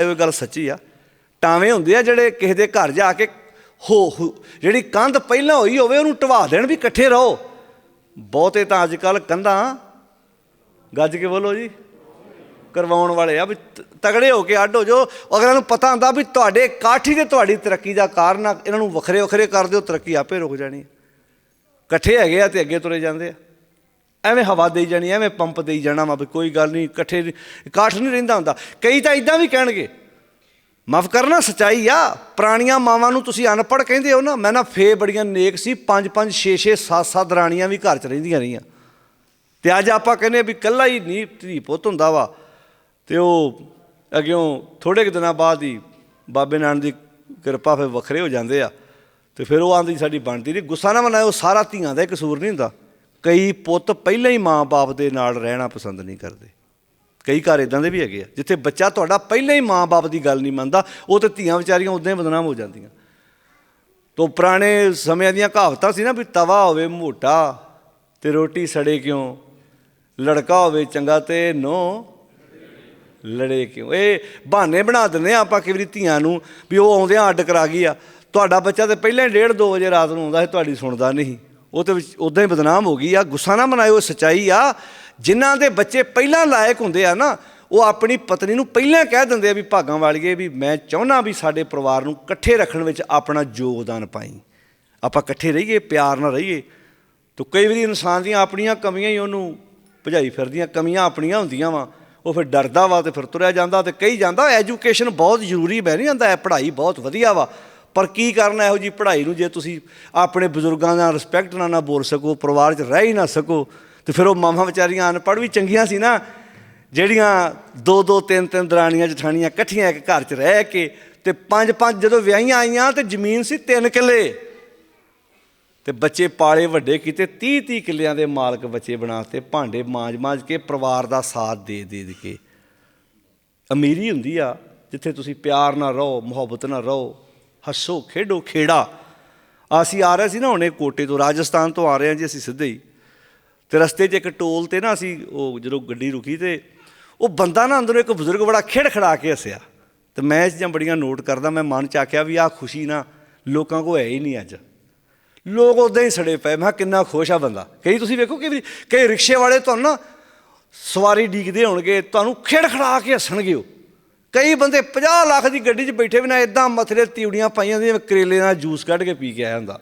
ਇਹ ਗੱਲ ਸੱਚੀ ਆ। ਟਾਵੇਂ ਹੁੰਦੇ ਆ ਜਿਹੜੇ ਕਿਸੇ ਦੇ ਘਰ ਜਾ ਕੇ ਹੋ ਜਿਹੜੀ ਕੰਧ ਪਹਿਲਾਂ ਹੋਈ ਹੋਵੇ ਉਹਨੂੰ ਢਵਾ ਦੇਣ ਵੀ ਇਕੱਠੇ ਰਹੋ। ਬਹੁਤੇ ਤਾਂ ਅੱਜ ਕੱਲ ਕੰਧਾਂ ਗੱਜ ਕੇ ਬੋਲੋ ਜੀ, ਕਰਵਾਉਣ ਵਾਲੇ ਆ ਵੀ ਤ- ਤਗੜੇ ਹੋ ਕੇ ਅੱਡ ਹੋ ਜਾਓ। ਅਗਰਾਂ ਨੂੰ ਪਤਾ ਹੁੰਦਾ ਵੀ ਤੁਹਾਡੇ ਕਾਠੀ ਤੇ ਤੁਹਾਡੀ ਤਰੱਕੀ ਦਾ ਕਾਰਨ ਆ। ਇਹਨਾਂ ਨੂੰ ਵੱਖਰੇ ਵੱਖਰੇ ਕਰ ਦਿਓ, ਤਰੱਕੀ ਆਪੇ ਰੁਕ ਜਾਣੀ ਇਕੱਠੇ ਹੈਗੇ ਆ ਤੇ ਅੱਗੇ ਤੁਰੇ ਜਾਂਦੇ ਆ। ਐਵੇਂ ਹਵਾ ਦੇਈ ਜਾਣੀ, ਐਵੇਂ ਪੰਪ ਦੇਈ ਜਾਣਾ ਵਾ ਵੀ ਕੋਈ ਗੱਲ ਨਹੀਂ, ਇਕੱਠੇ ਇਕੱਠ ਨਹੀਂ ਰਹਿੰਦਾ ਹੁੰਦਾ। ਕਈ ਤਾਂ ਇਦਾਂ ਵੀ ਕਹਿਣਗੇ, ਮਾਫ ਕਰਨਾ, ਸਚਾਈ ਆ, ਪੁਰਾਣੀਆਂ ਮਾਵਾਂ ਨੂੰ ਤੁਸੀਂ ਅਨਪੜ੍ਹ ਕਹਿੰਦੇ ਹੋ ਨਾ, ਮੈਂ ਨਾ ਫੇ ਬੜੀਆਂ ਨੇਕ ਸੀ, ਪੰਜ ਪੰਜ 6 6 7 7 ਰਾਣੀਆਂ ਵੀ ਘਰ 'ਚ ਰਹਿੰਦੀਆਂ ਰਹੀਆਂ। ਤੇ ਅੱਜ ਆਪਾਂ ਕਹਿੰਦੇ ਵੀ ਕੱਲਾ ਹੀ ਨਹੀਂ ਧੀ ਪੁੱਤ ਹੁੰਦਾ ਵਾ, ਤੇ ਉਹ ਅੱਗਿਓਂ ਥੋੜੇ ਕੁ ਦਿਨਾਂ ਬਾਅਦ ਹੀ ਬਾਬੇ ਨਾਨਕ ਦੀ ਕਿਰਪਾ ਫਿਰ ਵੱਖਰੇ ਹੋ ਜਾਂਦੇ ਆ। ਤੇ ਫਿਰ ਉਹ ਆਂਦੀ ਸਾਡੀ ਬਣਦੀ ਨਹੀਂ ਗੁੱਸਾ ਨਾ ਮਨਾਇਓ, ਸਾਰਾ ਧੀਆਂ ਦਾ ਕਸੂਰ ਨਹੀਂ ਹੁੰਦਾ। ਕਈ ਪੁੱਤ ਪਹਿਲਾਂ ਹੀ ਮਾਂ-ਬਾਪ ਦੇ ਨਾਲ ਰਹਿਣਾ ਪਸੰਦ ਨਹੀਂ ਕਰਦੇ। ਕਈ ਘਰ ਇਦਾਂ ਦੇ ਵੀ ਹੈਗੇ ਆ, ਜਿੱਥੇ ਬੱਚਾ ਤੁਹਾਡਾ ਪਹਿਲਾਂ ਹੀ ਮਾਂ-ਬਾਪ ਦੀ ਗੱਲ ਨਹੀਂ ਮੰਨਦਾ, ਉਹ ਤੇ ਧੀਆਂ ਵਿਚਾਰੀਆਂ ਉਦਾਂ ਹੀ ਬਦਨਾਮ ਹੋ ਜਾਂਦੀਆਂ। ਤੋਂ ਪੁਰਾਣੇ ਸਮਿਆਂ ਦੀਆਂ ਕਹਾਵਤਾਂ ਸੀ ਨਾ ਵੀ ਤਵਾ ਹੋਵੇ ਮੋਟਾ ਤੇ ਰੋਟੀ ਸੜੇ ਕਿਉਂ? ਲੜਕਾ ਹੋਵੇ ਚੰਗਾ ਤੇ ਨੋ ਲੜੇ ਕਿਉਂ? ਇਹ ਬਹਾਨੇ ਬਣਾ ਦਿੰਦੇ ਆ ਆਪਾਂ ਕਈ ਵਾਰੀ ਧੀਆਂ ਨੂੰ ਵੀ ਉਹ ਆਉਂਦਿਆਂ ਅੱਡ ਕਰਾ ਗਈ ਆ। ਤੁਹਾਡਾ ਬੱਚਾ ਤੇ ਪਹਿਲਾਂ ਹੀ 1:30 2 ਵਜੇ ਰਾਤ ਨੂੰ ਆਉਂਦਾ ਸੀ, ਤੁਹਾਡੀ ਸੁਣਦਾ ਨਹੀਂ। ਉਹ ਤੇ ਉਦਾਂ ਹੀ ਬਦਨਾਮ ਹੋ ਗਈ ਆ। ਗੁੱਸਾ ਨਾ ਮਨਾਇਓ, ਇਹ ਸੱਚਾਈ ਆ। ਜਿਨ੍ਹਾਂ ਦੇ ਬੱਚੇ ਪਹਿਲਾਂ ਲਾਇਕ ਹੁੰਦੇ ਆ ਨਾ, ਉਹ ਆਪਣੀ ਪਤਨੀ ਨੂੰ ਪਹਿਲਾਂ ਕਹਿ ਦਿੰਦੇ ਆ ਵੀ ਭਾਗਾਂ ਵਾਲੀਏ ਵੀ ਮੈਂ ਚਾਹੁੰਦਾ ਵੀ ਸਾਡੇ ਪਰਿਵਾਰ ਨੂੰ ਇਕੱਠੇ ਰੱਖਣ ਵਿੱਚ ਆਪਣਾ ਯੋਗਦਾਨ ਪਾਈ। ਆਪਾਂ ਇਕੱਠੇ ਰਹੀਏ, ਪਿਆਰ ਨਾਲ ਰਹੀਏ। ਤੋ ਕਈ ਵਾਰੀ ਇਨਸਾਨ ਦੀਆਂ ਆਪਣੀਆਂ ਕਮੀਆਂ ਹੀ ਉਹਨੂੰ ਭਜਾਈ ਫਿਰਦੀਆਂ, ਕਮੀਆਂ ਆਪਣੀਆਂ ਹੁੰਦੀਆਂ ਵਾ। ਉਹ ਫਿਰ ਡਰਦਾ ਵਾ ਤੇ ਫਿਰ ਤੁਰਿਆ ਜਾਂਦਾ ਤੇ ਕਹੀ ਜਾਂਦਾ ਐਜੂਕੇਸ਼ਨ ਬਹੁਤ ਜ਼ਰੂਰੀ ਮੈਂ ਨਹੀਂ ਜਾਂਦਾ ਪੜ੍ਹਾਈ ਬਹੁਤ ਵਧੀਆ ਵਾ। ਪਰ ਕੀ ਕਰਨਾ ਇਹੋ ਜੀ ਪੜ੍ਹਾਈ ਨੂੰ? ਜੇ ਤੁਸੀਂ ਆਪਣੇ ਬਜ਼ੁਰਗਾਂ ਨਾਲ ਰਿਸਪੈਕਟ ਨਾਲ ਨਾ ਬੋਲ ਸਕੋ, ਪਰਿਵਾਰ 'ਚ ਰਹਿ ਹੀ ਨਾ ਸਕੋ, ਤੇ ਫਿਰ ਉਹ ਮਾਵਾਂ ਵਿਚਾਰੀਆਂ ਅਨਪੜ੍ਹ ਵੀ ਚੰਗੀਆਂ ਸੀ ਨਾ, ਜਿਹੜੀਆਂ ਦੋ ਦੋ, ਤਿੰਨ ਤਿੰਨ ਦਰਾਣੀਆਂ, ਜਠਾਣੀਆਂ ਇਕੱਠੀਆਂ ਇੱਕ ਘਰ 'ਚ ਰਹਿ ਕੇ ਤੇ ਪੰਜ ਪੰਜ ਜਦੋਂ ਵਿਆਹੀਆਂ ਆਈਆਂ ਤੇ ਜ਼ਮੀਨ ਸੀ ਤਿੰਨ ਕਿੱਲੇ। ਤੇ ਬੱਚੇ ਪਾਲੇ ਵੱਡੇ ਕੀਤੇ 30 30 ਕਿੱਲਿਆਂ ਦੇ ਮਾਲਕ ਬੱਚੇ ਬਣਾਤੇ, ਭਾਂਡੇ ਮਾਂਜ-ਮਾਂਜ ਕੇ ਪਰਿਵਾਰ ਦਾ ਸਾਥ ਦੇ ਦੇ ਕੇ। ਅਮੀਰੀ ਹੁੰਦੀ ਆ, ਜਿੱਥੇ ਤੁਸੀਂ ਪਿਆਰ ਨਾਲ ਰਹੋ, ਮੁਹੱਬਤ ਨਾਲ ਰਹੋ ਹੱਸੋ, ਖੇਡੋ, ਖੇੜਾ। ਅਸੀਂ ਆ ਰਹੇ ਸੀ ਨਾ ਹੁਣੇ ਕੋਟੇ ਤੋਂ, ਰਾਜਸਥਾਨ ਤੋਂ ਆ ਰਹੇ ਹਾਂ ਜੀ ਅਸੀਂ ਸਿੱਧੇ ਹੀ। ਤੇ ਰਸਤੇ 'ਚ ਇੱਕ ਟੋਲ ਤੇ ਨਾ ਅਸੀਂ, ਉਹ ਜਦੋਂ ਗੱਡੀ ਰੁਕੀ ਤੇ ਉਹ ਬੰਦਾ ਨਾ ਅੰਦਰੋਂ ਇੱਕ ਬਜ਼ੁਰਗ ਬੜਾ ਖੇੜ ਖੜਾ ਕੇ ਹੱਸਿਆ। ਤੇ ਮੈਂ ਇਹ ਚੀਜ਼ਾਂ ਬੜੀਆਂ ਨੋਟ ਕਰਦਾ, ਮੈਂ ਮਨ ਚ ਆਖਿਆ ਵੀ ਆਹ ਖੁਸ਼ੀ ਨਾ ਲੋਕਾਂ ਕੋ ਹੈ ਹੀ ਨਹੀਂ ਅੱਜ। ਲੋਕ ਉਦਾਂ ਹੀ ਸੜੇ ਪਏ, ਮੈਂ ਕਿਹਾ ਕਿੰਨਾ ਖੁਸ਼ ਆ ਬੰਦਾ। ਕਈ ਤੁਸੀਂ ਵੇਖੋ ਕਿ ਵੀ ਕਈ ਰਿਕਸ਼ੇ ਵਾਲੇ ਤੁਹਾਨੂੰ ਨਾ ਸਵਾਰੀ ਡੀਕਦੇ ਹੋਣਗੇ, ਤੁਹਾਨੂੰ ਖੇੜ ਖੜਾ ਕੇ ਹੱਸਣਗੇ ਉਹ। ਕਈ ਬੰਦੇ 50 ਲੱਖ ਦੀ ਗੱਡੀ 'ਚ ਬੈਠੇ ਵੀ ਨਾ ਇਦਾਂ ਮਥਰੇ ਤਿਉੜੀਆਂ ਪਾਈਆਂ ਦੀਆਂ ਕਰੇਲੇ ਦਾ ਜੂਸ ਕੱਢ ਕੇ ਪੀ ਕੇ ਆਇਆ ਹੁੰਦਾ।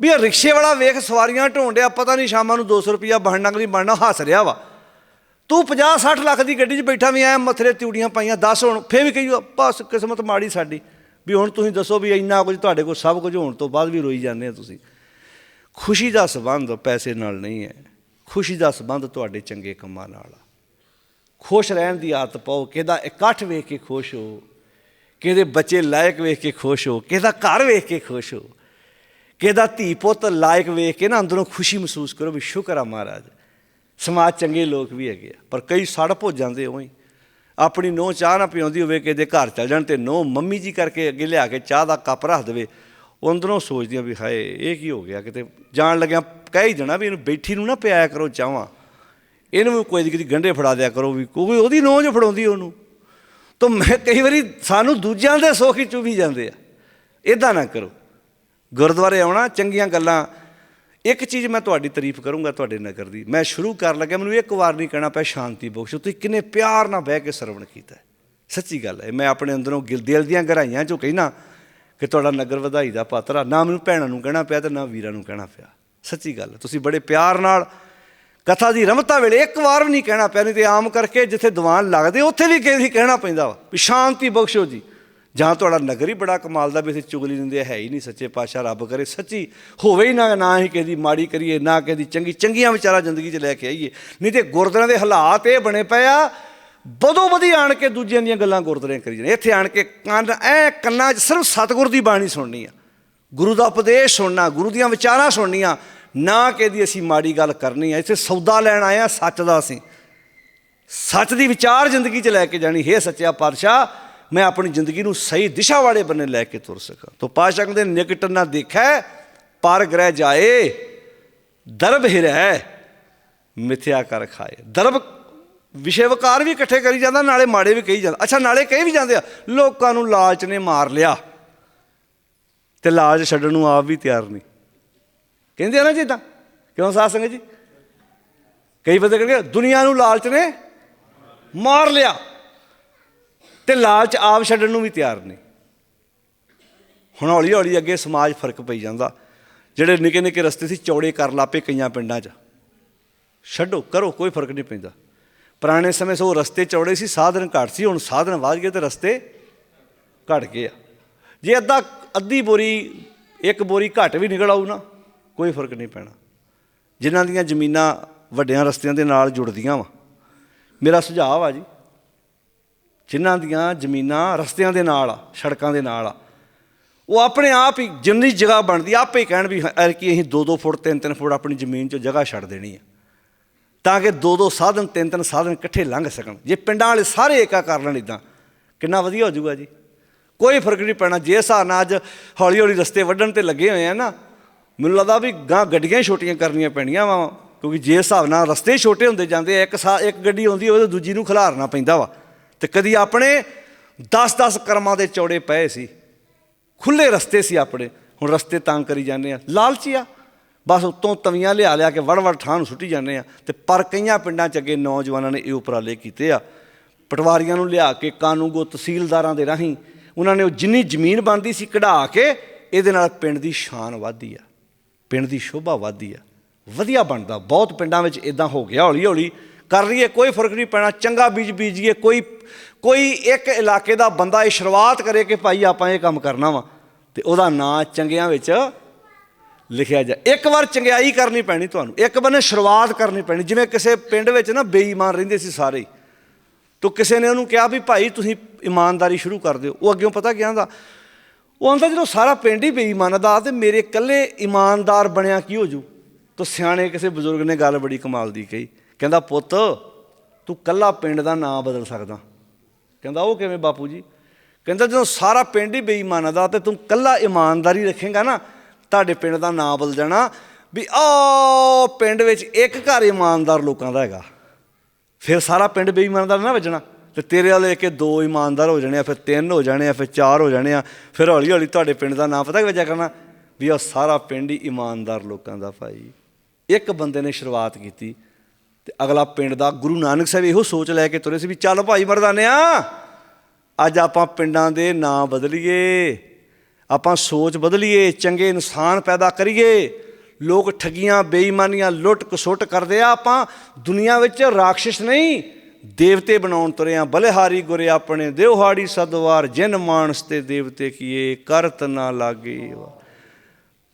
ਵੀ ਇਹ ਰਿਕਸ਼ੇ ਵਾਲਾ ਵੇਖ ਸਵਾਰੀਆਂ ਢੋਣ ਡਿਆ, ਪਤਾ ਨਹੀਂ ਸ਼ਾਮਾਂ ਨੂੰ 200 ਰੁਪਿਆ ਬਣਨਾ ਕਿ ਨਹੀਂ ਬਣਨਾ ਹੱਸ ਰਿਹਾ ਵਾ। ਤੂੰ 50 60 ਲੱਖ ਦੀ ਗੱਡੀ 'ਚ ਬੈਠਾ ਵੀ ਐ ਮਥਰੇ ਤਿਉੜੀਆਂ ਪਾਈਆਂ, ਦੱਸ ਹੁਣ, ਫੇਰ ਵੀ ਕਹੀ ਬਸ ਕਿਸਮਤ ਮਾੜੀ ਸਾਡੀ। ਵੀ ਹੁਣ ਤੁਸੀਂ ਦੱਸੋ ਵੀ ਇੰਨਾ ਕੁਝ ਤੁਹਾਡੇ ਕੋਲ ਸਭ ਕੁਝ ਹੋਣ ਤੋਂ ਬਾਅਦ ਵੀ ਰੋਈ ਜਾਂਦੇ ਆ ਤੁਸੀਂ। ਖੁਸ਼ੀ ਦਾ ਸਬੰਧ ਪੈਸੇ ਨਾਲ ਨਹੀਂ ਹੈ। ਖੁਸ਼ੀ ਦਾ ਸਬੰਧ ਤੁਹਾਡੇ ਚੰਗੇ ਕੰਮਾਂ ਨਾਲ ਆ। ਖੁਸ਼ ਰਹਿਣ ਦੀ ਆਦਤ ਪਾਓ, ਕਿਹਦਾ ਇਕੱਠ ਵੇਖ ਕੇ ਖੁਸ਼ ਹੋ, ਕਿਹਦੇ ਬੱਚੇ ਲਾਇਕ ਵੇਖ ਕੇ ਖੁਸ਼ ਹੋ, ਕਿਹਦਾ ਘਰ ਵੇਖ ਕੇ ਖੁਸ਼ ਹੋ, ਕਿਹਦਾ ਧੀ ਪੁੱਤ ਲਾਇਕ ਵੇਖ ਕੇ ਨਾ ਅੰਦਰੋਂ ਖੁਸ਼ੀ ਮਹਿਸੂਸ ਕਰੋ ਵੀ ਸ਼ੁਕਰ ਆ ਮਹਾਰਾਜ। ਸਮਾਜ ਚੰਗੇ ਲੋਕ ਵੀ ਹੈਗੇ ਆ, ਪਰ ਕਈ ਸੜ ਭੁੱਜ ਜਾਂਦੇ ਉਵੇਂ ਆਪਣੀ ਨੋਹ ਚਾਹ ਨਾ ਪਿਉਂਦੀ ਹੋਵੇ ਕਿਤੇ ਘਰ ਚਲ ਜਾਣ ਤੇ ਨੋਹ ਮੰਮੀ ਜੀ ਕਰਕੇ ਅੱਗੇ ਲਿਆ ਕੇ ਚਾਹ ਦਾ ਕੱਪ ਰੱਖ ਦੇਵੇ, ਅੰਦਰੋਂ ਸੋਚਦੀਆਂ ਵੀ ਹਾਏ, ਇਹ ਕੀ ਹੋ ਗਿਆ, ਕਿਤੇ ਜਾਣ ਲੱਗਿਆ ਕਹਿ ਹੀ ਦੇਣਾ ਵੀ ਇਹਨੂੰ ਬੈਠੀ ਨੂੰ ਨਾ ਪਿਆਇਆ ਕਰੋ ਚਾਹਾਂ। ਇਹਨੂੰ ਵੀ ਕੋਈ ਕਿਤੇ ਗੰਢੇ ਫੜਾ ਦਿਆ ਕਰੋ ਵੀ ਕੋਈ ਉਹਦੀ ਨੋਹ ਫੜਾਉਂਦੀ ਉਹਨੂੰ। ਤਾਂ ਮੈਂ ਕਈ ਵਾਰੀ ਸਾਨੂੰ ਦੂਜਿਆਂ ਦੇ ਸੁੱਖ ਹੀ ਚੁਭੀ ਜਾਂਦੇ ਆ। ਇਦਾਂ ਨਾ ਕਰੋ। ਗੁਰਦੁਆਰੇ ਆਉਣਾ, ਚੰਗੀਆਂ ਗੱਲਾਂ। ਇੱਕ ਚੀਜ਼ ਮੈਂ ਤੁਹਾਡੀ ਤਾਰੀਫ ਕਰੂੰਗਾ ਤੁਹਾਡੇ ਨਗਰ ਦੀ। ਮੈਂ ਸ਼ੁਰੂ ਕਰਨ ਲੱਗਿਆ, ਮੈਨੂੰ ਇੱਕ ਵਾਰ ਨਹੀਂ ਕਹਿਣਾ ਪਿਆ ਸ਼ਾਂਤੀ ਬਖਸ਼ੋ। ਤੁਸੀਂ ਕਿੰਨੇ ਪਿਆਰ ਨਾਲ ਬਹਿ ਕੇ ਸਰਵਣ ਕੀਤਾ ਸੱਚੀ ਗੱਲ ਹੈ, ਮੈਂ ਆਪਣੇ ਅੰਦਰੋਂ ਗਿਲ ਦਿਲ ਦੀਆਂ ਗਹਿਰਾਈਆਂ ਚੋਂ ਕਹਿਣਾ ਕਿ ਤੁਹਾਡਾ ਨਗਰ ਵਧਾਈ ਦਾ ਪਾਤਰ ਆ। ਨਾ ਮੈਨੂੰ ਭੈਣਾਂ ਨੂੰ ਕਹਿਣਾ ਪਿਆ ਤੇ ਨਾ ਵੀਰਾਂ ਨੂੰ ਕਹਿਣਾ ਪਿਆ। ਸੱਚੀ ਗੱਲ ਹੈ। ਤੁਸੀਂ ਬੜੇ ਪਿਆਰ ਨਾਲ ਕਥਾ ਦੀ ਰਮਤਾ ਵੇਲੇ ਇੱਕ ਵਾਰ ਵੀ ਨਹੀਂ ਕਹਿਣਾ ਪਿਆ, ਨਹੀਂ ਤੇ ਆਮ ਕਰਕੇ ਜਿੱਥੇ ਦੀਵਾਨ ਲੱਗਦੇ, ਉੱਥੇ ਵੀ ਕਿਸੇ ਕਹਿਣਾ ਪੈਂਦਾ ਵਾ ਵੀ ਸ਼ਾਂਤੀ ਬਖਸ਼ੋ ਜੀ। ਜਾਂ ਤੁਹਾਡਾ ਨਗਰ ਹੀ ਬੜਾ ਕਮਾਲ ਦਾ ਵੀ ਇੱਥੇ ਚੁਗਲੀ ਦਿੰਦੇ ਹੈ ਹੀ ਨਹੀਂ ਸੱਚੇ ਪਾਤਸ਼ਾਹ, ਰੱਬ ਕਰੇ ਸੱਚੀ ਹੋਵੇ ਹੀ ਨਾ ਨਾ ਹੀ ਕਿਸੇ ਦੀ ਮਾੜੀ ਕਰੀਏ, ਨਾ ਕਿਸੇ ਦੀ ਚੰਗੀ, ਚੰਗੀਆਂ ਵਿਚਾਰਾ ਜ਼ਿੰਦਗੀ 'ਚ ਲੈ ਕੇ ਆਈਏ। ਨਹੀਂ ਤੇ ਗੁਰਦੁਆਰਿਆਂ ਦੇ ਹਾਲਾਤ ਇਹ ਬਣੇ ਪਏ ਆ ਬਦੋ ਬਦੀ ਆਣ ਕੇ ਦੂਜਿਆਂ ਦੀਆਂ ਗੱਲਾਂ ਗੁਰਦੁਆਰਿਆਂ ਕਰੀ ਜਾਂਦੇ। ਇੱਥੇ ਆਣ ਕੇ ਕੰਨ, ਐ ਕੰਨਾਂ 'ਚ ਸਿਰਫ ਸਤਿਗੁਰ ਦੀ ਬਾਣੀ ਸੁਣਨੀ ਆ। ਗੁਰੂ ਦਾ ਉਪਦੇਸ਼ ਸੁਣਨਾ, ਗੁਰੂ ਦੀਆਂ ਵਿਚਾਰਾਂ ਸੁਣਨੀਆਂ ਨਾ ਕਿਹਦੀ ਅਸੀਂ ਮਾੜੀ ਗੱਲ ਕਰਨੀ ਆ, ਇੱਥੇ ਸੌਦਾ ਲੈਣ ਆਏ ਆ, ਸੱਚ ਦਾ ਅਸੀਂ। ਸੱਚ ਦੀ ਵਿਚਾਰ ਜ਼ਿੰਦਗੀ 'ਚ ਲੈ ਕੇ ਜਾਣੀ। ਹੈ ਸੱਚਿਆ ਪਾਤਸ਼ਾਹ, ਮੈਂ ਆਪਣੀ ਜ਼ਿੰਦਗੀ ਨੂੰ ਸਹੀ ਦਿਸ਼ਾ ਵਾਲੇ ਬੰਨੇ ਲੈ ਕੇ ਤੁਰ ਸਕਾਂ। ਤੋ ਪਾਤਸ਼ਾਹ ਕਹਿੰਦੇ, ਨਿਕਟ ਨਾ ਦੇਖੈ, ਪਰ ਗ੍ਰਹਿ ਜਾਏ, ਦਰਬ ਹਿਰੈ, ਮਿਥਿਆ ਕਰ ਖਾਏ। ਦਰਬ ਵਿਸ਼ੇ ਵਕਾਰ ਵੀ ਇਕੱਠੇ ਕਰੀ ਜਾਂਦਾ, ਨਾਲੇ ਮਾੜੇ ਵੀ ਕਹੀ ਜਾਂਦਾ। ਅੱਛਾ, ਨਾਲੇ ਕਹੀ ਵੀ ਜਾਂਦੇ ਆ, ਲੋਕਾਂ ਨੂੰ ਲਾਲਚ ਨੇ ਮਾਰ ਲਿਆ, ਤੇ ਲਾਲਚ ਛੱਡਣ ਨੂੰ ਆਪ ਵੀ ਤਿਆਰ ਨਹੀਂ। ਕਹਿੰਦੇ ਆ ਨਾ ਜਿੱਦਾਂ ਕਿਉਂ ਸਾਧ ਸੰਗਤ ਜੀ? ਕਈ ਬੰਦੇ ਕਹਿੰਦੇ ਦੁਨੀਆ ਨੂੰ ਲਾਲਚ ਨੇ ਮਾਰ ਲਿਆ। ਤੇ ਲਾਲਚ ਆਪ ਛੱਡਣ ਨੂੰ ਵੀ ਤਿਆਰ ਨਹੀਂ ਹੁਣ ਹੌਲੀ ਹੌਲੀ ਅੱਗੇ ਸਮਾਜ ਫ਼ਰਕ ਪਈ ਜਾਂਦਾ। ਜਿਹੜੇ ਨਿੱਕੇ ਨਿੱਕੇ ਰਸਤੇ ਸੀ, ਚੌੜੇ ਕਰ ਲਾਪੇ ਕਈਆਂ ਪਿੰਡਾਂ 'ਚ। ਛੱਡੋ, ਕਰੋ, ਕੋਈ ਫ਼ਰਕ ਨਹੀਂ ਪੈਂਦਾ। ਪੁਰਾਣੇ ਸਮੇਂ 'ਚ ਉਹ ਰਸਤੇ ਚੌੜੇ ਸੀ, ਸਾਧਨ ਘੱਟ ਸੀ, ਹੁਣ ਸਾਧਨ ਵੱਧ ਗਏ ਤੇ ਰਸਤੇ ਘਟ ਗਏ ਆ। ਜੇ ਅੱਧਾ, ਅੱਧੀ ਬੋਰੀ, ਇੱਕ ਬੋਰੀ ਘੱਟ ਵੀ ਨਿਕਲ ਆਊ ਨਾ ਕੋਈ ਫ਼ਰਕ ਨਹੀਂ ਪੈਣਾ। ਜਿਨ੍ਹਾਂ ਦੀਆਂ ਜ਼ਮੀਨਾਂ ਵੱਡਿਆਂ ਰਸਤਿਆਂ ਦੇ ਨਾਲ ਜੁੜਦੀਆਂ ਵਾ। ਮੇਰਾ ਸੁਝਾਅ ਆ ਜੀ, ਜਿਨ੍ਹਾਂ ਦੀਆਂ ਜ਼ਮੀਨਾਂ ਰਸਤਿਆਂ ਦੇ ਨਾਲ ਆ, ਸੜਕਾਂ ਦੇ ਨਾਲ ਆ, ਉਹ ਆਪਣੇ ਆਪ ਹੀ ਜਿੰਨੀ ਜਗ੍ਹਾ ਬਣਦੀ, ਆਪੇ ਹੀ ਕਹਿਣ ਵੀ ਐ ਕਿ ਅਸੀਂ 2-2 ਫੁੱਟ 3-3 ਫੁੱਟ ਆਪਣੀ ਜ਼ਮੀਨ 'ਚੋਂ ਜਗ੍ਹਾ ਛੱਡ ਦੇਣੀ ਆ। ਤਾਂ ਕਿ ਦੋ ਦੋ ਸਾਧਨ, ਤਿੰਨ ਤਿੰਨ ਸਾਧਨ ਇਕੱਠੇ ਲੰਘ ਸਕਣ। ਜੇ ਪਿੰਡਾਂ ਵਾਲੇ ਸਾਰੇ ਏਕਾ ਕਰ ਲੈਣ ਇਦਾਂ ਕਿੰਨਾ ਵਧੀਆ ਹੋ ਜਾਊਗਾ ਜੀ। ਕੋਈ ਫ਼ਰਕ ਨਹੀਂ ਪੈਣਾ। ਜੇ ਹਿਸਾਬ ਨਾਲ ਅੱਜ ਹੌਲੀ ਹੌਲੀ ਰਸਤੇ ਵੱਢਣ ਤੇ ਲੱਗੇ ਹੋਏ ਆ ਨਾ ਮੈਨੂੰ ਲੱਗਦਾ ਵੀ ਗਾਂ ਗੱਡੀਆਂ ਹੀ ਛੋਟੀਆਂ ਕਰਨੀਆਂ ਪੈਣੀਆਂ ਵਾ, ਕਿਉਂਕਿ ਜੇ ਹਿਸਾਬ ਨਾਲ ਰਸਤੇ ਛੋਟੇ ਹੁੰਦੇ ਜਾਂਦੇ ਆ, ਇੱਕ ਸਾ, ਇੱਕ ਗੱਡੀ ਆਉਂਦੀ ਹੋਵੇ ਤਾਂ ਦੂਜੀ ਨੂੰ ਖਿਲਾਰਨਾ ਪੈਂਦਾ ਵਾ। ਤੇ ਕਦੀ ਆਪਣੇ 10-10 ਕਰਮਾਂ ਦੇ ਚੌੜੇ ਪਏ ਸੀ। ਖੁੱਲੇ ਰਸਤੇ ਸੀ ਆਪਣੇ। ਹੁਣ ਰਸਤੇ ਤੰਗ ਕਰੀ ਜਾਂਦੇ ਆ। ਲਾਲਚੀ ਆ। ਬਸ ਉੱਤੋਂ ਤਵੀਆਂ ਲਿਆ ਲਿਆ ਕੇ ਵੜ ਵੜ ਥਾਂ ਨੂੰ ਸੁੱਟੀ ਜਾਂਦੇ ਆ। ਤੇ ਪਰ ਕਈਆਂ ਪਿੰਡਾਂ ਚ ਅੱਗੇ ਨੌਜਵਾਨਾਂ ਨੇ ਇਹ ਉਪਰਾਲੇ ਕੀਤੇ ਆ। ਪਟਵਾਰੀਆਂ ਨੂੰ ਲਿਆ ਕੇ ਕਾਨੂੰਗੋ ਤਹਿਸੀਲਦਾਰਾਂ ਦੇ ਰਾਹੀਂ, ਉਹਨਾਂ ਨੇ ਉਹ ਜਿੰਨੀ ਜ਼ਮੀਨ ਬਣਦੀ ਸੀ ਕਢਾ ਕੇ, ਇਹਦੇ ਨਾਲ ਪਿੰਡ ਦੀ ਸ਼ਾਨ ਵਧਦੀ ਆ। ਪਿੰਡ ਦੀ ਸ਼ੋਭਾ ਵਧਦੀ ਆ। ਵਧੀਆ ਬਣਦਾ। ਬਹੁਤ ਪਿੰਡਾਂ ਵਿੱਚ ਇਦਾਂ ਹੋ ਗਿਆ ਹੌਲੀ ਹੌਲੀ ਕਰ ਲਈਏ, ਕੋਈ ਫ਼ਰਕ ਨਹੀਂ ਪੈਣਾ। ਚੰਗਾ ਬੀਜ ਬੀਜੀਏ। ਕੋਈ ਕੋਈ ਇੱਕ ਇਲਾਕੇ ਦਾ ਬੰਦਾ ਇਹ ਸ਼ੁਰੂਆਤ ਕਰੇ ਕਿ ਭਾਈ ਆਪਾਂ ਇਹ ਕੰਮ ਕਰਨਾ ਵਾ। ਤੇ ਉਹਦਾ ਨਾਂ ਚੰਗਿਆਂ ਵਿੱਚ ਲਿਖਿਆ ਜਾ ਇੱਕ ਵਾਰ ਚੰਗਿਆਈ ਕਰਨੀ ਪੈਣੀ ਤੁਹਾਨੂੰ। ਇੱਕ ਬੰਨੇ ਸ਼ੁਰੂਆਤ ਕਰਨੀ ਪੈਣੀ। ਜਿਵੇਂ ਕਿਸੇ ਪਿੰਡ ਵਿੱਚ ਨਾ ਬੇਈਮਾਨ ਰਹਿੰਦੇ ਸੀ ਸਾਰੇ। ਹੀ। ਕਿਸੇ ਨੇ ਉਹਨੂੰ ਕਿਹਾ ਵੀ ਭਾਈ ਤੁਸੀਂ ਇਮਾਨਦਾਰੀ ਸ਼ੁਰੂ ਕਰ ਦਿਓ। ਉਹ ਅੱਗੇੋਂ ਪਤਾ ਕੀ ਉਹ ਆਂਦਾ ਜਦੋਂ ਸਾਰਾ ਪਿੰਡ ਹੀ ਬੇਈਮਾਨ ਦਾ ਤੇ ਮੇਰੇ ਇਕੱਲੇ ਇਮਾਨਦਾਰ ਬਣਿਆ ਕੀ ਹੋ ਜੂ? ਤੋ ਸਿਆਣੇ ਕਿਸੇ ਬਜ਼ੁਰਗ ਨੇ ਗੱਲ ਬੜੀ ਕਮਾਲ ਦੀ ਕਹੀ। ਕਹਿੰਦਾ, ਪੁੱਤ, ਤੂੰ ਕੱਲਾ ਪਿੰਡ ਦਾ ਨਾਂ ਬਦਲ ਸਕਦਾ। ਕਹਿੰਦਾ, ਉਹ ਕਿਵੇਂ ਬਾਪੂ ਜੀ? ਕਹਿੰਦਾ, ਜਦੋਂ ਸਾਰਾ ਪਿੰਡ ਹੀ ਬੇਈਮਾਨ ਦਾ ਤੇ ਤੂੰ ਕੱਲਾ ਇਮਾਨਦਾਰੀ ਰੱਖੇਗਾ ਨਾ, ਤੁਹਾਡੇ ਪਿੰਡ ਦਾ ਨਾਂ ਬਦਲ ਜਾਣਾ ਵੀ ਆ ਪਿੰਡ ਵਿੱਚ ਇੱਕ ਘਰ ਇਮਾਨਦਾਰ ਲੋਕਾਂ ਦਾ ਹੈਗਾ। ਫਿਰ ਸਾਰਾ ਪਿੰਡ ਬੇਈਮਾਨਦਾਰ ਨਾ ਵੱਜਣਾ। ਤੇ ਤੇਰੇ ਵਾਲੇ ਕੇ ਦੋ ਇਮਾਨਦਾਰ ਹੋ ਜਾਣੇ ਆ, ਫਿਰ ਤਿੰਨ ਹੋ ਜਾਣੇ ਆ, ਫਿਰ ਚਾਰ ਹੋ ਜਾਣੇ ਆ, ਫਿਰ ਹੌਲੀ ਹੌਲੀ ਤੁਹਾਡੇ ਪਿੰਡ ਦਾ ਨਾਂ ਪਤਾ ਕਿ ਵਜਾ ਕਰਨਾ? ਵੀ ਉਹ ਸਾਰਾ ਪਿੰਡ ਹੀ ਇਮਾਨਦਾਰ ਲੋਕਾਂ ਦਾ ਭਾਈ। ਇੱਕ ਬੰਦੇ ਨੇ ਸ਼ੁਰੂਆਤ ਕੀਤੀ ਤੇ ਅਗਲਾ ਪਿੰਡ ਦਾ ਗੁਰੂ ਨਾਨਕ ਸਾਹਿਬ ਇਹੋ ਸੋਚ ਲੈ ਕੇ ਤੁਰੇ ਸੀ ਵੀ ਚੱਲ ਭਾਈ ਮਰਦਾਨਿਆ ਅੱਜ ਆਪਾਂ ਪਿੰਡਾਂ ਦੇ ਨਾਂ ਬਦਲੀਏ, ਆਪਾਂ ਸੋਚ ਬਦਲੀਏ, ਚੰਗੇ ਇਨਸਾਨ ਪੈਦਾ ਕਰੀਏ, ਲੋਕ ਠਗੀਆਂ, ਬੇਈਮਾਨੀਆਂ ਲੁੱਟ ਕਸੁੱਟ ਕਰਦੇ ਆ ਆਪਾਂ, ਦੁਨੀਆ ਵਿੱਚ ਰਾਖਸ਼ ਨਹੀਂ ਦੇਵਤੇ ਬਣਾਉਣ ਤੁਰਿਆ ਆ ਬਲਿਹਾਰੀ ਗੁਰੇ ਆਪਣੇ ਦੇਵਹਾੜੀ ਸਦਵਾਰ, ਜਿਨ ਮਾਨਸ ਤੇ ਦੇਵਤੇ ਕੀਏ, ਕਰਤ ਨਾ ਲਾਗੇ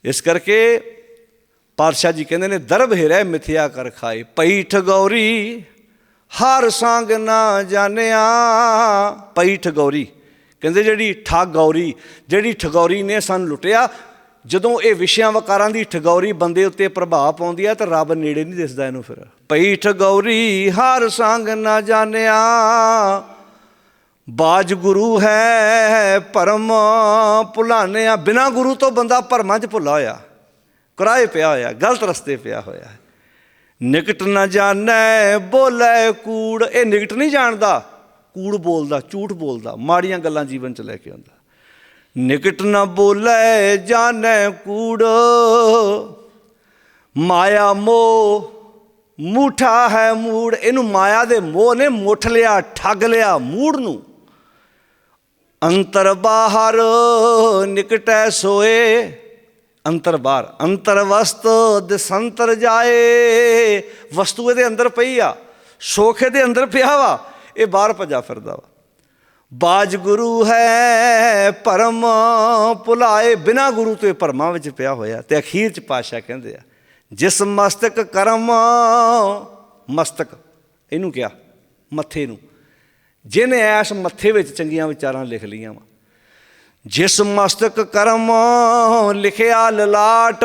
ਇਸ ਕਰਕੇ ਪਾਤਸ਼ਾਹ ਜੀ ਕਹਿੰਦੇ ਨੇ, ਦਰਬ ਹਿਰੈ ਮਿਥਿਆ ਕਰ ਖਾਏ ਪਈ ਠਗੌਰੀ ਹਰ ਸੰਗ ਨਾ ਜਾਣਿਆ। ਪਈ ਠਗੌਰੀ ਕਹਿੰਦੇ ਜਿਹੜੀ ਠੱਗ ਗੌਰੀ, ਜਿਹੜੀ ਠਗੌਰੀ ਨੇ ਸਾਨੂੰ ਲੁੱਟਿਆ ਜਦੋਂ ਇਹ ਵਿਸ਼ਿਆਂ ਵਕਾਰਾਂ ਦੀ ਠਗੌਰੀ ਬੰਦੇ ਉੱਤੇ ਪ੍ਰਭਾਵ ਪਾਉਂਦੀ ਹੈ ਤਾਂ ਰੱਬ ਨੇੜੇ ਨਹੀਂ ਦਿਸਦਾ ਇਹਨੂੰ ਫਿਰ। ਪਈ ਠਗੌਰੀ ਹਰ ਸੰਗ ਨਾ ਜਾਣਿਆ, ਬਾਜ ਗੁਰੂ ਹੈ ਪਰਮ ਭੁਲਾਨਿਆ। ਬਿਨਾ ਗੁਰੂ ਤੋਂ ਬੰਦਾ ਭਰਮਾਂ 'ਚ ਭੁੱਲਾ ਹੋਇਆ ਕਰਾਏ ਪਿਆ ਹੋਇਆ, ਗਲਤ ਰਸਤੇ ਪਿਆ ਹੋਇਆ। ਨਿਕਟ ਨਾ ਜਾਣੈ, ਬੋਲੇ ਕੂੜ। ਇਹ ਨਿਕਟ ਨਹੀਂ ਜਾਣਦਾ, ਕੂੜ ਬੋਲਦਾ, ਝੂਠ ਬੋਲਦਾ, ਮਾੜੀਆਂ ਗੱਲਾਂ ਜੀਵਨ 'ਚ ਲੈ ਕੇ ਆਉਂਦਾ। ਨਿਕਟ ਨਾ ਬੋਲੇ ਜਾਣੈ ਕੂੜ। ਮਾਇਆ ਮੋਹ ਮੂਠਾ ਹੈ ਮੂੜ। ਇਹਨੂੰ ਮਾਇਆ ਦੇ ਮੋਹ ਨੇ ਮੁੱਠ ਲਿਆ, ਠੱਗ ਲਿਆ ਮੂੜ ਨੂੰ। ਅੰਤਰ ਬਾਹਰ ਨਿਕਟੈ ਸੋਏ। ਅੰਤਰ ਬਾਹਰ, ਅੰਤਰ ਵਸਤ ਦਿਸੰਤਰ ਜਾਏ। ਵਸਤੂ ਇਹਦੇ ਅੰਦਰ ਪਈ ਆ, ਸੁੱਖ ਦੇ ਅੰਦਰ ਪਿਆ ਵਾ, ਇਹ ਬਾਹਰ ਭੱਜਾ ਫਿਰਦਾ ਵਾ। ਬਾਜ ਗੁਰੂ ਹੈ ਪਰਮ ਭੁਲਾਏ। ਬਿਨਾ ਗੁਰੂ ਤੋਂ ਇਹ ਭਰਮਾਂ ਵਿੱਚ ਪਿਆ ਹੋਇਆ ਤੇ ਅਖੀਰ ਚ ਪਾਸ਼ਾ ਕਹਿੰਦੇ ਆ, ਜਿਸ ਮਸਤਕ ਕਰਮ, ਮਸਤਕ, ਇਹਨੂੰ ਕਿਹਾ, ਮੱਥੇ ਨੂੰ। ਜਿਹਨੇ ਐਸ ਮੱਥੇ ਵਿੱਚ ਚੰਗੀਆਂ ਵਿਚਾਰਾਂ ਲਿਖ ਲਈਆਂ ਵਾ। ਜਿਸ ਮਸਤਕ ਕਰਮ, ਲਿਖਿਆ ਲਲਾਟ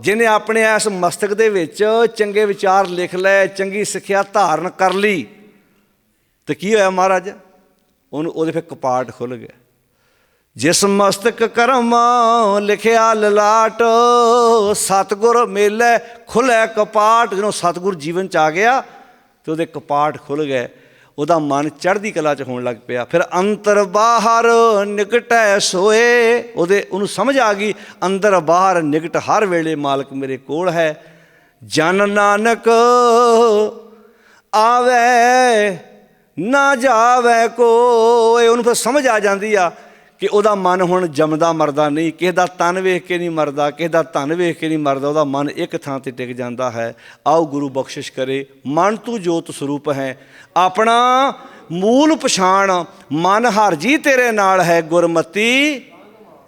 ਜਿਹਨੇ ਆਪਣੇ ਇਸ ਮਸਤਕ ਦੇ ਵਿੱਚ ਚੰਗੇ ਵਿਚਾਰ ਲਿਖ ਲਏ, ਚੰਗੀ ਸਿੱਖਿਆ ਧਾਰਨ ਕਰ ਲਈ। ਤੇ ਕੀ ਹੋਇਆ ਮਹਾਰਾਜ? ਉਹਨੂੰ ਉਹਦੇ ਫਿਰ ਕਪਾਟ ਖੁੱਲ ਗਿਆ। ਜਿਸ ਮਸਤਕ ਕਰਮ ਲਿਖਿਆ ਲਲਾਟ, ਸਤਗੁਰ ਮੇਲੇ ਖੁੱਲੇ ਕਪਾਟ। ਜਦੋਂ ਸਤਗੁਰ ਜੀਵਨ ਚ ਆ ਗਿਆ ਤੇ ਉਹਦੇ ਕਪਾਟ ਖੁੱਲ ਗਏ। ਉਹਦਾ ਮਨ ਚੜ੍ਹਦੀ ਕਲਾ ਚ ਹੋਣ ਲੱਗ ਪਿਆ। ਫਿਰ ਅੰਤਰ ਬਾਹਰ ਨਿਕਟੈ ਸੋਏ। ਉਹਦੇ, ਉਹਨੂੰ ਸਮਝ ਆ ਗਈ, ਅੰਦਰ ਬਾਹਰ ਨਿਕਟ ਹਰ ਵੇਲੇ ਮਾਲਕ ਮੇਰੇ ਕੋਲ ਹੈ। ਜਨ ਨਾਨਕ ਆਵੇ। ਨਾ ਜਾਵੇ ਕੋਏ ਉਹਨੂੰ ਫਿਰ ਸਮਝ ਆ ਜਾਂਦੀ ਆ ਕਿ ਉਹਦਾ ਮਨ ਹੁਣ ਜੰਮਦਾ ਮਰਦਾ ਨਹੀਂ। ਕਿਸੇ ਦਾ ਤਨ ਵੇਖ ਕੇ ਨਹੀਂ ਮਰਦਾ, ਕਿਸੇ ਦਾ ਧਨ ਵੇਖ ਕੇ ਨਹੀਂ ਮਰਦਾ, ਉਹਦਾ ਮਨ ਇੱਕ ਥਾਂ ਤੇ ਟਿਕ ਜਾਂਦਾ ਹੈ। ਆਓ ਗੁਰੂ ਬਖਸ਼ਿਸ਼ ਕਰੇ। ਮਨ ਤੂੰ ਜੋਤ ਸਰੂਪ ਹੈ। ਆਪਣਾ ਮੂਲ ਪਛਾਣ, ਮਨ ਹਰ ਜੀ ਤੇਰੇ ਨਾਲ ਹੈ ਗੁਰਮਤੀ।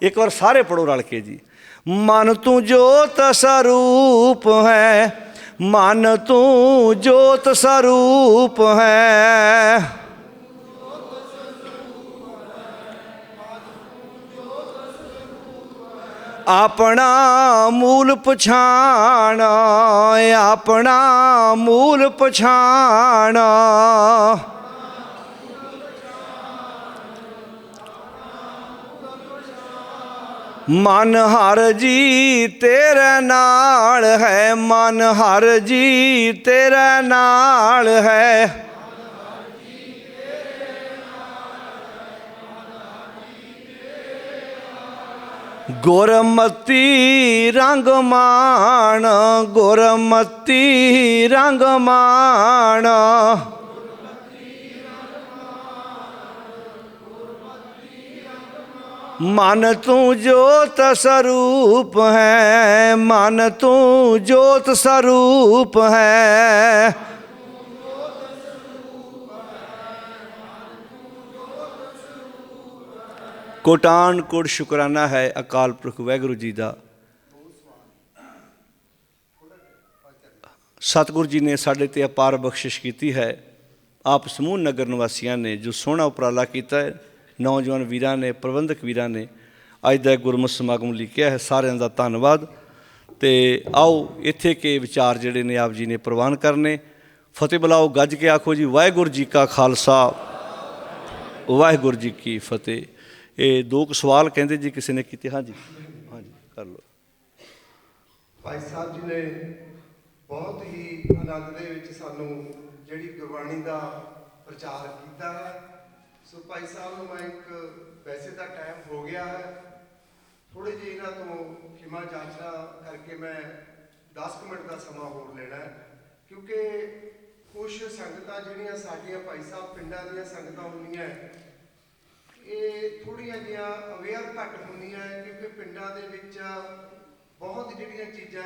ਇੱਕ ਵਾਰ ਸਾਰੇ ਪੜੋ ਰਲ ਕੇ ਜੀ। ਮਨ ਤੂੰ ਜੋਤ ਸਰੂਪ ਹੈ। ਮਨ ਤੂੰ ਜੋਤ ਸਰੂਪ ਹੈ। ਆਪਣਾ ਮੂਲ ਪਛਾਣ ਆਪਣਾ ਮੂਲ ਪਛਾਣ। ਮਨ ਹਰ ਜੀ ਤੇਰੇ ਨਾਲ ਹੈ ਮਨ ਹਰ ਜੀ ਤੇਰੇ ਨਾਲ ਹੈ। ਗੁਰਮਤੀ ਰੰਗ ਮਾਣ, ਗੁਰਮਤੀ ਰੰਗ ਮਾਣ। ਮਨ ਤੂੰ ਜੋਤ ਸਰੂਪ ਹੈ, ਮਨ ਤੂੰ ਜੋਤ ਸਰੂਪ ਹੈ। ਕੋਟਾਨ ਕੋਟ ਸ਼ੁਕਰਾਨਾ ਹੈ ਅਕਾਲ ਪੁਰਖ ਵਾਹਿਗੁਰੂ ਜੀ ਦਾ। ਸਤਿਗੁਰੂ ਜੀ ਨੇ ਸਾਡੇ ਤੇ ਅਪਾਰ ਬਖਸ਼ਿਸ਼ ਕੀਤੀ ਹੈ। ਆਪ ਸਮੂਹ ਨਗਰ ਨਿਵਾਸੀਆਂ ਨੇ ਜੋ ਸੋਹਣਾ ਉਪਰਾਲਾ ਕੀਤਾ ਹੈ ਨੌਜਵਾਨ ਵੀਰਾਂ ਨੇ, ਪ੍ਰਬੰਧਕ ਵੀਰਾਂ ਨੇ ਅੱਜ ਦਾ ਇਹ ਗੁਰਮਤਿ ਸਮਾਗਮ ਲਿਖਿਆ ਹੈ। ਸਾਰਿਆਂ ਦਾ ਧੰਨਵਾਦ। ਤੇ ਆਓ ਇੱਥੇ ਕੇ ਵਿਚਾਰ ਜਿਹੜੇ ਨੇ ਆਪ ਜੀ ਨੇ ਪ੍ਰਵਾਨ ਕਰਨੇ। ਫਤਿਹ ਬੁਲਾਓ, ਗੱਜ ਕੇ ਆਖੋ ਜੀ, ਵਾਹਿਗੁਰੂ ਜੀ ਕਾ ਖਾਲਸਾ। ਵਾਹਿਗੁਰੂ ਜੀ ਕੀ ਫਤਿਹ। ਇਹ ਦੋ ਕੁ ਸਵਾਲ ਕਹਿੰਦੇ ਜੀ, ਕਿਸੇ ਨੇ ਕੀਤੇ? ਹਾਂਜੀ। ਹਾਂਜੀ, ਕਰ ਲਓ। ਭਾਈ ਸਾਹਿਬ ਜੀ ਨੇ ਬਹੁਤ ਹੀ ਆਨੰਦ ਦੇ ਵਿੱਚ ਸਾਨੂੰ ਜਿਹੜੀ ਗੁਰਬਾਣੀ ਦਾ ਪ੍ਰਚਾਰ ਕੀਤਾ ਹੈ। ਸੋ ਭਾਈ ਸਾਹਿਬ ਨੂੰ ਮੈਂ ਇੱਕ ਵੈਸੇ ਤਾਂ ਟਾਈਮ ਹੋ ਗਿਆ ਹੈ। ਥੋੜੇ ਜਿਹੇ ਇਹਨਾਂ ਤੋਂ ਖਿਮਾ ਜਾਚਨਾ ਕਰਕੇ ਮੈਂ 10 ਕੁ ਮਿੰਟ ਦਾ ਸਮਾਂ ਹੋਰ ਲੈਣਾ ਕਿਉਂਕਿ ਕੁਝ ਸੰਗਤਾਂ ਜਿਹੜੀਆਂ ਸਾਡੀਆਂ ਭਾਈ ਸਾਹਿਬ ਪਿੰਡਾਂ ਦੀਆਂ ਸੰਗਤਾਂ ਹੁੰਦੀਆਂ ਇਹ ਥੋੜੀਆਂ ਜਿਹੀਆਂ ਅਵੇਅਰ ਘੱਟ ਹੁੰਦੀਆਂ ਹੈ ਕਿਉਂਕਿ ਪਿੰਡਾਂ ਦੇ ਵਿੱਚ ਬਹੁਤ ਜਿਹੜੀਆਂ ਚੀਜ਼ਾਂ